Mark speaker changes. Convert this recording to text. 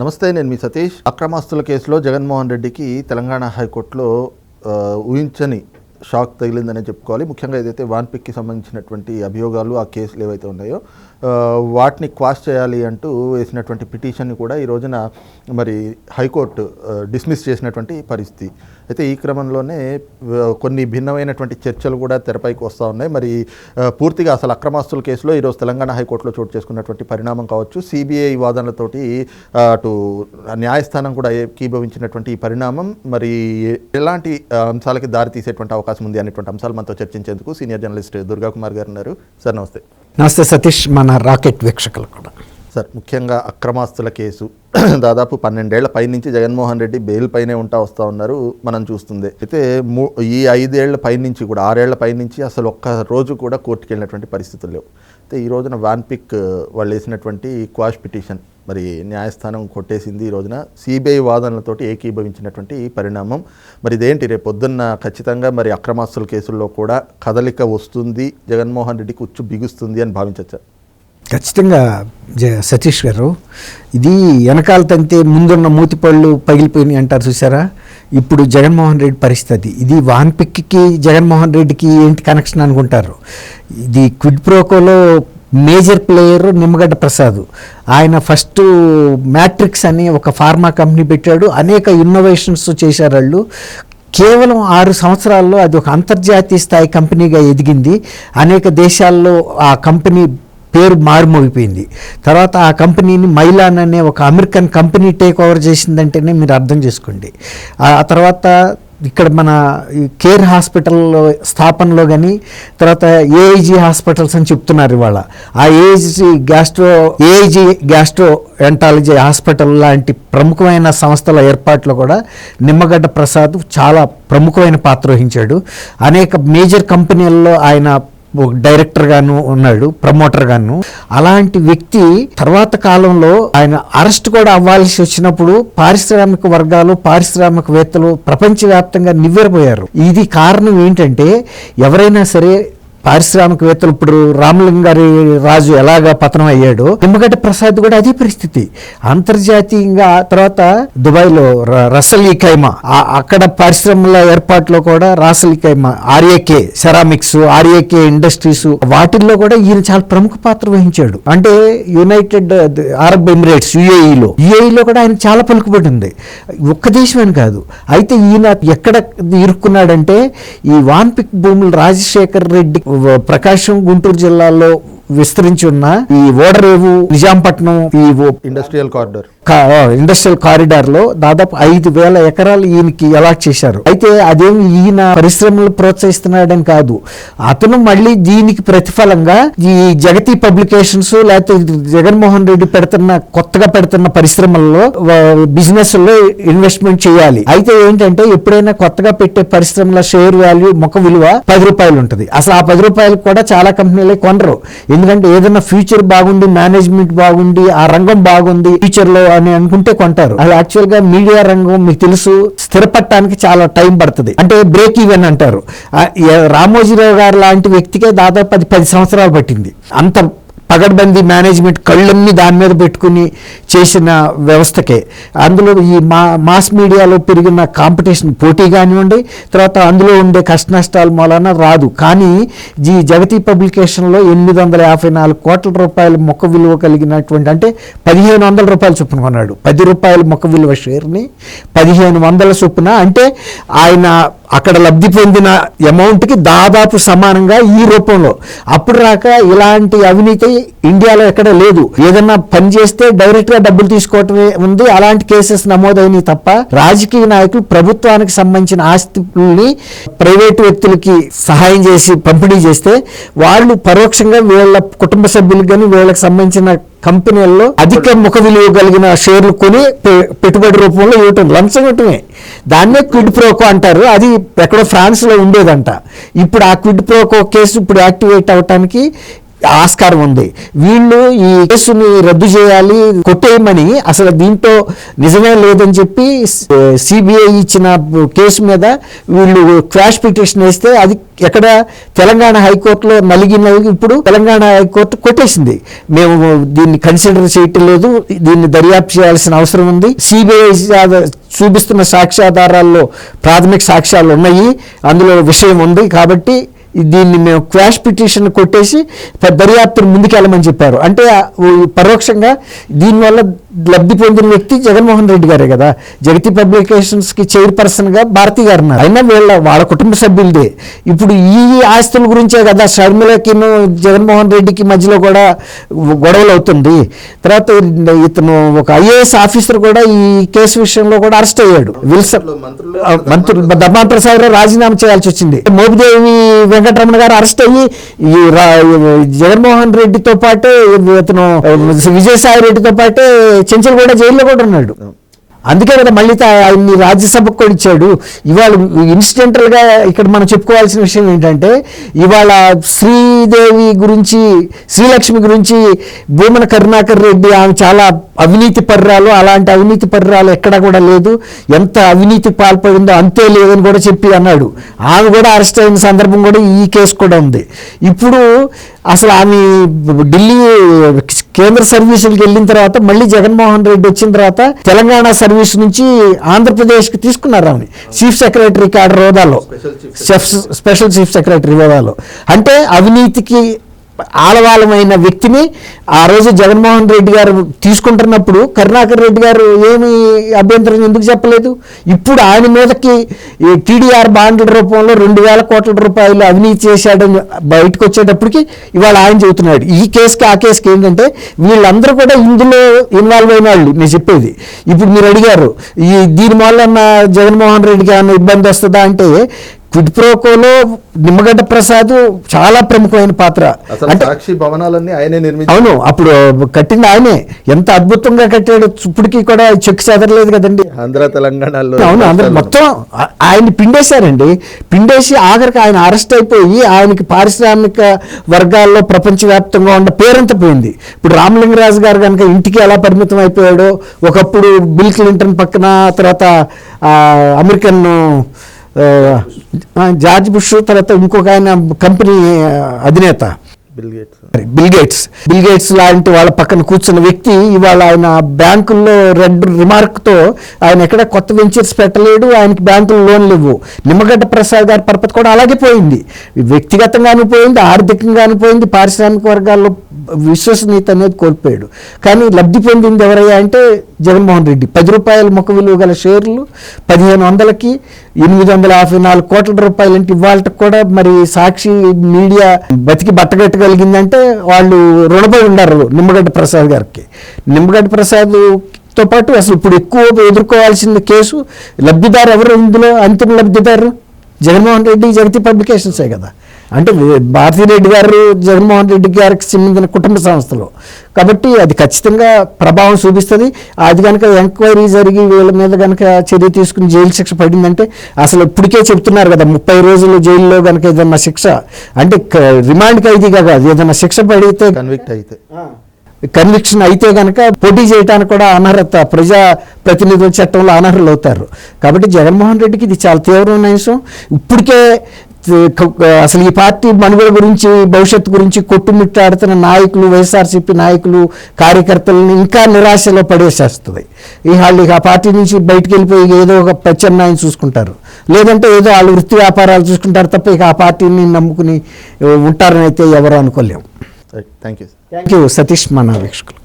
Speaker 1: నమస్తే నేను మీ సతీష్. అక్రమాస్తుల కేసులో జగన్మోహన్ రెడ్డికి తెలంగాణ హైకోర్టులో ఊహించని షాక్ తగిలిందనే చెప్పుకోవాలి. ముఖ్యంగా ఏదైతే వాన్పిక్కి సంబంధించినటువంటి అభియోగాలు ఆ కేసులు ఏవైతే ఉన్నాయో వాటిని క్వాష్ చేయాలి అంటూ వేసినటువంటి పిటిషన్ని కూడా ఈ రోజున మరి హైకోర్టు డిస్మిస్ చేసినటువంటి పరిస్థితి. అయితే ఈ క్రమంలోనే కొన్ని భిన్నమైనటువంటి చర్చలు కూడా తెరపైకి వస్తూ ఉన్నాయి. మరి పూర్తిగా అసలు అక్రమాస్తుల కేసులో ఈరోజు తెలంగాణ హైకోర్టులో చోటు చేసుకున్నటువంటి పరిణామం కావచ్చు. సిబిఐ వాదనలతోటి అటు న్యాయస్థానం కూడా ఏకీభవించినటువంటి ఈ పరిణామం మరి ఎలాంటి అంశాలకి దారి తీసేటువంటి అవకాశం ఉంది అనేటువంటి అంశాలు మనతో చర్చించేందుకు సీనియర్ జర్నలిస్ట్ దుర్గా కుమార్ గారు ఉన్నారు. సార్ నమస్తే.
Speaker 2: నమస్తే సతీష్ మన రాకెట్ వీక్షకులు కూడా.
Speaker 1: సార్ ముఖ్యంగా అక్రమాస్తుల కేసు. దాదాపు పన్నెండేళ్ళ పై నుంచి జగన్మోహన్ రెడ్డి బెయిల్ పైనే ఉంటా వస్తూ ఉన్నారు మనం చూస్తుంది. అయితే మూ- ఈ ఐదేళ్ళ పై నుంచి కూడా ఆరేళ్ళ పై నుంచి అసలు ఒక్క రోజు కూడా కోర్టుకు వెళ్ళినటువంటి పరిస్థితులు లేవు. అయితే ఈ రోజున వాన్పిక్ వాళ్ళు వేసినటువంటి క్వాష్ పిటిషన్ మరి న్యాయస్థానం కొట్టేసింది ఈ రోజున సిబిఐ వాదనలతోటి ఏకీభవించినటువంటి పరిణామం. మరి ఇదేంటి? రేపు పొద్దున్న ఖచ్చితంగా మరి అక్రమాస్తుల కేసుల్లో కూడా కదలిక వస్తుంది జగన్మోహన్ రెడ్డికి ఉచ్చు బిగుస్తుంది అని భావించచ్చా?
Speaker 2: ఖచ్చితంగా జ సతీష్ గారు ఇది వెనకాల తంతే ముందున్న మూతిపళ్ళు పగిలిపోయినాయి అంటారు చూసారా? ఇప్పుడు జగన్మోహన్ రెడ్డి పరిస్థితి. ఇది వాన్పిక్కి జగన్మోహన్ రెడ్డికి ఏంటి కనెక్షన్ అనుకుంటారు? ఇది క్విడ్ ప్రోకోలో మేజర్ ప్లేయర్ నిమ్మగడ్డ ప్రసాద్. ఆయన ఫస్ట్ మ్యాట్రిక్స్ అని ఒక ఫార్మా కంపెనీ పెట్టాడు. అనేక ఇన్నోవేషన్స్ చేశారు వాళ్ళు. కేవలం ఆరు సంవత్సరాల్లో అది ఒక అంతర్జాతీయ స్థాయి కంపెనీగా ఎదిగింది. అనేక దేశాల్లో ఆ కంపెనీ పేరు మారుమోగిపోయింది. తర్వాత ఆ కంపెనీని మైలాన్ అనే ఒక అమెరికన్ కంపెనీ టేక్ ఓవర్ చేసిందంటేనే మీరు అర్థం చేసుకోండి. ఆ తర్వాత ఇక్కడ మన కేర్ హాస్పిటల్లో స్థాపనలో కానీ తర్వాత ఏఐజీ హాస్పిటల్స్ అని చెప్తున్నారు ఇవాళ. ఆ AIG gastro AIG gastroenterology hospital లాంటి ప్రముఖమైన సంస్థల ఏర్పాట్లో కూడా నిమ్మగడ్డ ప్రసాద్ చాలా ప్రముఖమైన పాత్ర వహించాడు. అనేక మేజర్ కంపెనీల్లో ఆయన ఒక డైరెక్టర్ గాను ఉన్నాడు ప్రమోటర్ గాను. అలాంటి వ్యక్తి తర్వాత కాలంలో ఆయన అరెస్ట్ కూడా అవ్వాల్సి వచ్చినప్పుడు పారిశ్రామిక వర్గాలు పారిశ్రామికవేత్తలు ప్రపంచవ్యాప్తంగా నివ్వెరపోయారు. ఇది కారణం ఏంటంటే ఎవరైనా సరే పారిశ్రామికవేత్తలు ఇప్పుడు రామలింగారి రాజు ఎలాగా పతనం అయ్యాడో? నిమ్మగడ్డ ప్రసాద్ కూడా అదే పరిస్థితి. అంతర్జాతీయంగా తర్వాత దుబాయ్లో ర- రసల్ ఈ అక్కడ పరిశ్రమల ఏర్పాట్లో కూడా Ras Al Khaimah RAK ceramics RAK industries వాటిల్లో కూడా ఈయన చాలా ప్రముఖ పాత్ర వహించాడు. అంటే యునైటెడ్ అరబ్ ఎమిరేట్స్ యుఏఈలో. యుఏఈలో కూడా ఆయన చాలా పలుకుబడి ఉంది. ఒక్క దేశమని కాదు. అయితే ఈయన ఎక్కడ ఇరుక్కున్నాడంటే ఈ వాన్పిక్ భూములు రాజశేఖర్ రెడ్డి ప్రకాశం గుంటూరు జిల్లాలో విస్తరించి ఉన్న ఈ ఓడరేవు నిజాంపట్నం ఈ
Speaker 1: ఇండస్ట్రియల్ కారిడార్
Speaker 2: ఇండస్ట్రియల్ కారిడార్లో దాదాపు ఐదు వేల ఎకరాలు ఈయనకి అలాట్ చేశారు. అయితే అదేమి ఈయన పరిశ్రమలు ప్రోత్సహిస్తున్నాడని కాదు. అతను మళ్ళీ దీనికి ప్రతిఫలంగా ఈ జగతి పబ్లికేషన్స్ లేకపోతే జగన్మోహన్ రెడ్డి పెడుతున్న కొత్తగా పెడుతున్న పరిశ్రమల్లో బిజినెస్లో ఇన్వెస్ట్మెంట్ చేయాలి. అయితే ఏంటంటే ఎప్పుడైనా కొత్తగా పెట్టే పరిశ్రమల షేర్ వాల్యూ ముఖ విలువ పది రూపాయలు ఉంటుంది. అసలు ఆ పది రూపాయలు కూడా చాలా కంపెనీలే కొనరు. ఎందుకంటే ఏదైనా ఫ్యూచర్ బాగుండి మేనేజ్మెంట్ బాగుండి ఆ రంగం బాగుంది ఫ్యూచర్లో అని అనుకుంటే కొంటారు. అది యాక్చువల్గా మీడియా రంగం మీకు తెలుసు స్థిరపడటానికి చాలా టైం పడుతుంది. అంటే బ్రేక్ ఈవెన్ అంటారు. రామోజీరావు గారు లాంటి వ్యక్తికే దాదాపు పది పది సంవత్సరాలు పట్టింది. అంత పగడ్బందీ మేనేజ్మెంట్ కళ్ళన్నీ దాని మీద పెట్టుకుని చేసిన వ్యవస్థకే. అందులో ఈ మా మాస్ మీడియాలో పెరిగిన కాంపిటీషన్ పోటీ కానివ్వండి తర్వాత అందులో ఉండే కష్ట నష్టాల మూలన రాదు. కానీ ఈ జగతి పబ్లికేషన్లో ఎనిమిది వందల యాభై నాలుగు కోట్ల రూపాయల మొక్క విలువ కలిగినటువంటి అంటే పదిహేను వందల రూపాయలు చొప్పున కొన్నాడు. పది రూపాయల మొక్క విలువ షేర్ని పదిహేను వందల చొప్పున అంటే ఆయన అక్కడ లబ్ధి పొందిన అమౌంట్కి దాదాపు సమానంగా ఈ రూపంలో. అప్పుడు రాక ఇలాంటి అవినీతి ఇండియాలో ఎక్కడ లేదు. ఏదన్నా పని చేస్తే డైరెక్ట్గా డబ్బులు తీసుకోవటమే ఉంది. అలాంటి కేసెస్ నమోదైనవి తప్ప రాజకీయ నాయకులు ప్రభుత్వానికి సంబంధించిన ఆస్తిని ప్రైవేటు వ్యక్తులకి సహాయం చేసి పంపిణీ చేస్తే వాళ్ళు పరోక్షంగా వీళ్ళ కుటుంబ సభ్యులకు కానీ వీళ్ళకి సంబంధించిన కంపెనీల్లో అధిక ముఖ విలువ కలిగిన షేర్లు కొని పె- పెట్టుబడి రూపంలో ఇవ్వటం లంచం ఇవ్వటమే దాన్నే క్విడ్ ప్రోకో అంటారు. అది ఎక్కడో ఫ్రాన్స్లో ఉండేదంట. ఇప్పుడు ఆ క్విడ్ ప్రోకో కేసు ఇప్పుడు యాక్టివేట్ అవటానికి ఆస్కారం ఉంది. వీళ్ళు ఈ కేసుని రద్దు చేయాలి కొట్టేయమని అసలు దీంట్లో నిజమే లేదని చెప్పి సిబిఐ ఇచ్చిన కేసు మీద వీళ్ళు క్రాష్ పిటిషన్ వేస్తే అది ఎక్కడ తెలంగాణ హైకోర్టులో నలిగిన ఇప్పుడు తెలంగాణ హైకోర్టు కొట్టేసింది. మేము దీన్ని కన్సిడర్ చేయటం లేదు దీన్ని దర్యాప్తు చేయాల్సిన అవసరం ఉంది. సిబిఐ చూపిస్తున్న సాక్ష్యాధారాల్లో ప్రాథమిక సాక్ష్యాలు ఉన్నాయి. అందులో విషయం ఉంది కాబట్టి దీన్ని మేము క్వాష్ పిటిషన్ కొట్టేసి దర్యాప్తును ముందుకెళ్ళమని చెప్పారు. అంటే పరోక్షంగా దీనివల్ల లబ్ధి పొందిన వ్యక్తి జగన్మోహన్ రెడ్డి గారే కదా. జగతి పబ్లికేషన్స్కి చైర్పర్సన్గా భారతి గారు ఉన్నారు అయినా వీళ్ళ వాళ్ళ కుటుంబ సభ్యులదే. ఇప్పుడు ఈ ఆస్తుల గురించే కదా షర్మిలకి జగన్మోహన్ రెడ్డికి మధ్యలో కూడా గొడవలు అవుతుంది. తర్వాత ఇతను ఒక ఐఏఎస్ ఆఫీసర్ కూడా ఈ కేసు విషయంలో కూడా అరెస్ట్ అయ్యాడు. విల్సన్
Speaker 1: మంత్రులు-
Speaker 2: ధర్మాన ప్రసాద్ రాజీనామా చేయాల్సి వచ్చింది. మోపిదేవి వెంకటరమణ గారు అరెస్ట్ అయ్యి ఈ జగన్మోహన్ రెడ్డితో పాటే ఇతను విజయసాయి రెడ్డితో పాటే చెంచల్ కూడా జైల్లో కూడా ఉన్నాడు. అందుకే కదా మళ్ళీ ఆయన్ని రాజ్యసభకు కూడా ఇచ్చాడు. ఇవాళ ఇన్సిడెంటల్గా ఇక్కడ మనం చెప్పుకోవాల్సిన విషయం ఏంటంటే ఇవాళ శ్రీదేవి గురించి శ్రీలక్ష్మి గురించి భూమన కరుణాకర్ రెడ్డి ఆమె చాలా అవినీతి పర్రాలు అలాంటి అవినీతి పర్రాలు ఎక్కడా కూడా లేదు. ఎంత అవినీతి పాల్పడిందో అంతే లేదని కూడా చెప్పి అన్నాడు. ఆమె కూడా అరెస్ట్ అయిన సందర్భం కూడా ఈ కేసు కూడా ఉంది. ఇప్పుడు అసలు ఆమె ఢిల్లీ కేంద్ర సర్వీసులకు వెళ్ళిన తర్వాత మళ్ళీ జగన్మోహన్ రెడ్డి వచ్చిన తర్వాత తెలంగాణ సర్వీస్ నుంచి ఆంధ్రప్రదేశ్కి తీసుకున్నారు ఆమె. చీఫ్ సెక్రటరీ కాడర్ హోదాలో. స్పెషల్ చీఫ్ సెక్రటరీ హోదాలో. అంటే అవినీతికి ఆలవాలమైన వ్యక్తిని ఆ రోజు జగన్మోహన్ రెడ్డి గారు తీసుకుంటున్నప్పుడు కరుణాకర్ రెడ్డి గారు ఏమి అభ్యంతరం ఎందుకు చెప్పలేదు? ఇప్పుడు ఆయన మీదకి టీడీఆర్ బాండ్ల రూపంలో రెండు వేల కోట్ల రూపాయలు అవినీతి చేశాడని బయటకు వచ్చేటప్పటికి ఇవాళ ఆయన చెబుతున్నాడు. ఈ కేసుకి ఆ కేసుకి ఏంటంటే వీళ్ళందరూ కూడా ఇందులో ఇన్వాల్వ్ అయిన వాళ్ళు నేను చెప్పేది. ఇప్పుడు మీరు అడిగారు ఈ దీని వల్ల జగన్మోహన్ రెడ్డికి ఏమైనా ఇబ్బంది వస్తుందా అంటే క్విడ్ ప్రోకోలో నిమ్మగడ్డ ప్రసాద్ చాలా ప్రముఖమైన పాత్ర. అంటే
Speaker 1: సాక్షి భవనాలన్నీ ఆయనే నిర్మించారు.
Speaker 2: అవును అప్పుడు కట్టింది ఆయనే. ఎంత అద్భుతంగా కట్టాడు. ఇప్పటికీ కూడా చెక్ చెదరలేదు కదండి.
Speaker 1: ఆంధ్ర తెలంగాణలో
Speaker 2: అవును అందరు మొత్తం ఆయన్ని పిండేశారండి. పిండేసి ఆఖరికి ఆయన అరెస్ట్ అయిపోయి ఆయనకి పారిశ్రామిక వర్గాల్లో ప్రపంచవ్యాప్తంగా ఉన్న పేరంతా పోయింది. ఇప్పుడు రామలింగరాజు గారు కనుక ఇంటికి ఎలా పరిమితం అయిపోయాడో ఒకప్పుడు బిల్ క్లింటన్ పక్కన తర్వాత అమెరికన్ జార్జ్ బుష్ తర్వాత ఇంకొక ఆయన కంపెనీ అధినేత.
Speaker 1: Bill Gates.
Speaker 2: Bill Gates. Bill Gates లాంటి వాళ్ళ పక్కన కూర్చున్న వ్యక్తి ఇవాళ ఆయన బ్యాంకుల్లో రెడ్ రిమార్క్తో ఆయన ఎక్కడ కొత్త వెంచర్స్ పెట్టలేడు ఆయనకి బ్యాంకులు లోన్లు ఇవ్వు నిమ్మగడ్డ ప్రసాద్ గారి పరపతి కూడా అలాగే పోయింది. వ్యక్తిగతంగాను పోయింది ఆర్థికంగాను పోయింది పారిశ్రామిక వర్గాల్లో విశ్వసనీయత అనేది కోల్పోయాడు. కానీ లబ్ధి పొందింది ఎవరయ్యా అంటే జగన్మోహన్ రెడ్డి. పది రూపాయల ముఖ విలువ గల షేర్లు పదిహేను వందలకి ఎనిమిది వందల యాభై నాలుగు కోట్ల రూపాయలు అంటే ఇవాళ కూడా మరి సాక్షి మీడియా బతికి బట్టగట్టగలిగిందంటే వాళ్ళు రుణపడి ఉన్నారు నిమ్మగడ్డ ప్రసాద్ గారికి. నిమ్మగడ్డ ప్రసాద్తో పాటు అసలు ఇప్పుడు ఎక్కువ ఎదుర్కోవాల్సిన కేసు లబ్ధిదారు ఎవరు ఇందులో? అంతిమ లబ్ధిదారు జగన్మోహన్ రెడ్డి జగతి పబ్లికేషన్సే కదా. అంటే భారతిరెడ్డి గారు జగన్మోహన్ రెడ్డి గారికి చెందిన కుటుంబ సంస్థలు. కాబట్టి అది ఖచ్చితంగా ప్రభావం చూపిస్తుంది. అది కనుక ఎంక్వైరీ జరిగి వీళ్ళ మీద కనుక చర్య తీసుకుని జైలు శిక్ష పడిందంటే అసలు ఇప్పటికే చెప్తున్నారు కదా ముప్పై రోజులు జైల్లో కనుక ఏదన్నా శిక్ష. అంటే రిమాండ్ ఖైదీగా కాదు ఏదన్నా శిక్ష పడితే
Speaker 1: కన్విక్ట్ అయితే.
Speaker 2: కన్విక్షన్ అయితే కనుక పోటీ చేయడానికి కూడా అనర్హత ప్రజా ప్రతినిధుల చట్టంలో అనర్హులు అవుతారు కాబట్టి జగన్మోహన్ రెడ్డికి ఇది చాలా తీవ్రమైన అంశం ఇప్పటికే అసలు ఈ పార్టీ మనుగడ గురించి భవిష్యత్తు గురించి కొట్టుమిట్టాడుతున్న నాయకులు వైఎస్ఆర్సీపీ నాయకులు కార్యకర్తలను ఇంకా నిరాశలో పడేసేస్తుంది. ఈ వాళ్ళు ఆ పార్టీ నుంచి బయటికి వెళ్ళిపోయి ఏదో ఒక ప్రత్యామ్నాయం చూసుకుంటారు. లేదంటే ఏదో వాళ్ళు వృత్తి వ్యాపారాలు చూసుకుంటారు తప్ప ఇక ఆ పార్టీని నమ్ముకుని ఉంటారని అయితే ఎవరు అనుకోలేము.
Speaker 1: Thank you
Speaker 2: thank you Satish మన వీక్షకులు.